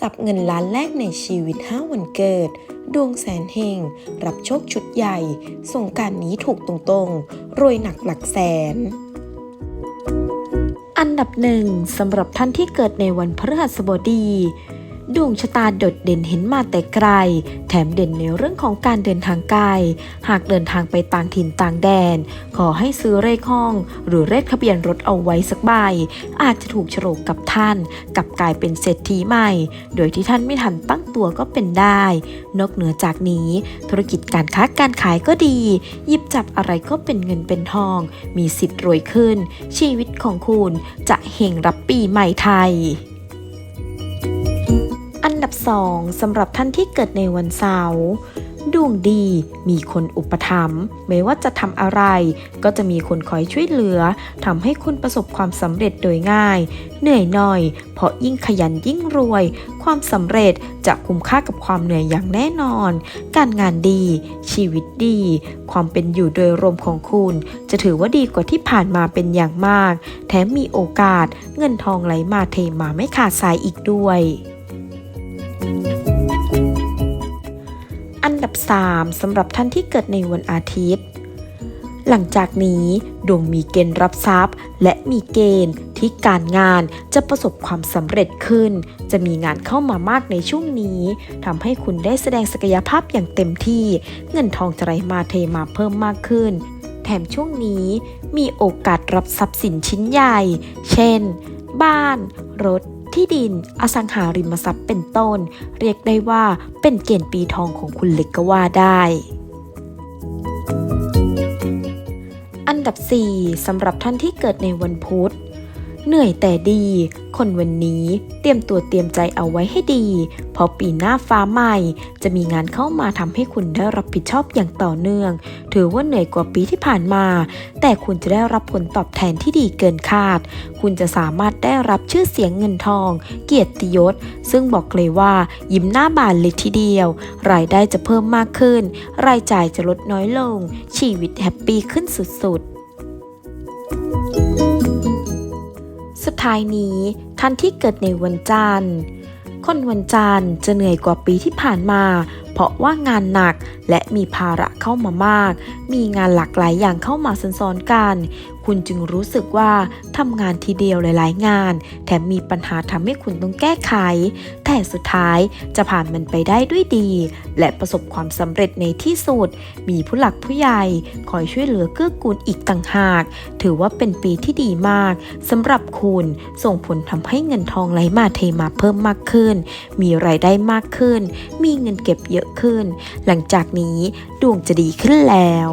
จับเงินล้านแรกในชีวิต 5 วันเกิด ดวงแสนเฮง รับโชคชุดใหญ่ ส่งการนี้ถูกตรงๆ รวยหนักหลักแสน อันดับหนึ่งสำหรับท่านที่เกิดในวันพฤหัสบดี ดวงชะตาโดดเด่นเห็นมาแต่ไกล แถมเด่นในเรื่องของการเดินทางไกล หากเดินทางไปต่างถิ่นต่างแดน ขอให้ซื้อเลขห้อง หรือเลขทะเบียนรถเอาไว้สักใบ อาจจะถูกโฉลกกับท่าน กับกลายเป็นเศรษฐีใหม่ โดยที่ท่านไม่ทันตั้งตัวก็เป็นได้ นอกเหนือจากนี้ ธุรกิจการค้าการขายก็ดี หยิบจับอะไรก็เป็นเงินเป็นทอง มีสิทธิ์รวยขึ้น ชีวิตของคุณจะเฮงรับปีใหม่ไทย นดับ2สำหรับท่านที่เกิดในวันเสาร์ดวงดีมีคนอุปถัมภ์ไม่ว่าจะทำอะไร ก็จะมีคนคอยช่วยเหลือทำให้คุณประสบความสำเร็จโดยง่าย เหนื่อยหน่อย เพราะยิ่งขยันยิ่งรวย ความสำเร็จจะคุ้มค่ากับความเหนื่อยอย่างแน่นอน การงานดี ชีวิตดี ความเป็นอยู่โดยรวมของคุณ จะถือว่าดีกว่าที่ผ่านมาเป็นอย่างมาก แถมมีโอกาส เงินทองไหลมาเทมาไม่ขาดสายอีกด้วย อันดับ 3สำหรับท่านที่เกิดในวันอาทิตย์ หลังจากนี้ดวงมีเกณฑ์รับทรัพย์ และมีเกณฑ์ที่การงานจะประสบความสำเร็จขึ้น จะมีงานเข้ามามากในช่วงนี้ทำให้คุณได้แสดงศักยภาพอย่างเต็มที่ เงินทองจะไหลมาเทมาเพิ่มมากขึ้น แถมช่วงนี้มีโอกาสรับทรัพย์สินชิ้นใหญ่ เช่น บ้าน รถ ที่ดิน อสังหาริมทรัพย์เป็นต้น เรียกได้ว่าเป็นเกณฑ์ปีทองของคุณเล็กก็ว่าได้ อันดับ 4สำหรับท่านที่เกิดในวันพุธ เหนื่อยแต่ดี คนวันนี้เตรียมตัวเตรียมใจเอาไว้ให้ดี เพราะปีหน้าฟ้าใหม่ จะมีงานเข้ามาทำให้คุณได้รับผิดชอบอย่างต่อเนื่อง ถือว่าเหนื่อยกว่าปีที่ผ่านมา แต่คุณจะได้รับผลตอบแทนที่ดีเกินคาด คุณจะสามารถได้รับชื่อเสียงเงินทอง เกียรติยศ ซึ่งบอกเลยว่า ยิ้มหน้าบานเลยทีเดียว รายได้จะเพิ่มมากขึ้น รายจ่ายจะลดน้อยลง ชีวิตแฮปปี้ขึ้นสุดๆสุด ท้ายนี้ ท่านที่เกิดในวันจันทร์ คนวันจันทร์จะเหนื่อยกว่าปีที่ผ่านมา เพราะว่างานหนักและมีภาระเข้ามามาก มีงานหลากหลายอย่างเข้ามาซ้อนๆกัน คุณจึงรู้สึกว่าทำงานทีเดียวหลาย ๆ งาน แถมมีปัญหาทำให้คุณต้องแก้ไข แต่สุดท้ายจะผ่านมันไปได้ด้วยดี และประสบความสำเร็จในที่สุด มีผู้หลักผู้ใหญ่คอยช่วยเหลือเกื้อกูลอีกต่างหาก ถือว่าเป็นปีที่ดีมากสำหรับคุณส่งผลทำให้เงินทองไหลมาเทมาเพิ่มมากขึ้น มีรายได้มากขึ้น มีเงินเก็บเยอะขึ้น หลังจากนี้ดวงจะดีขึ้นแล้ว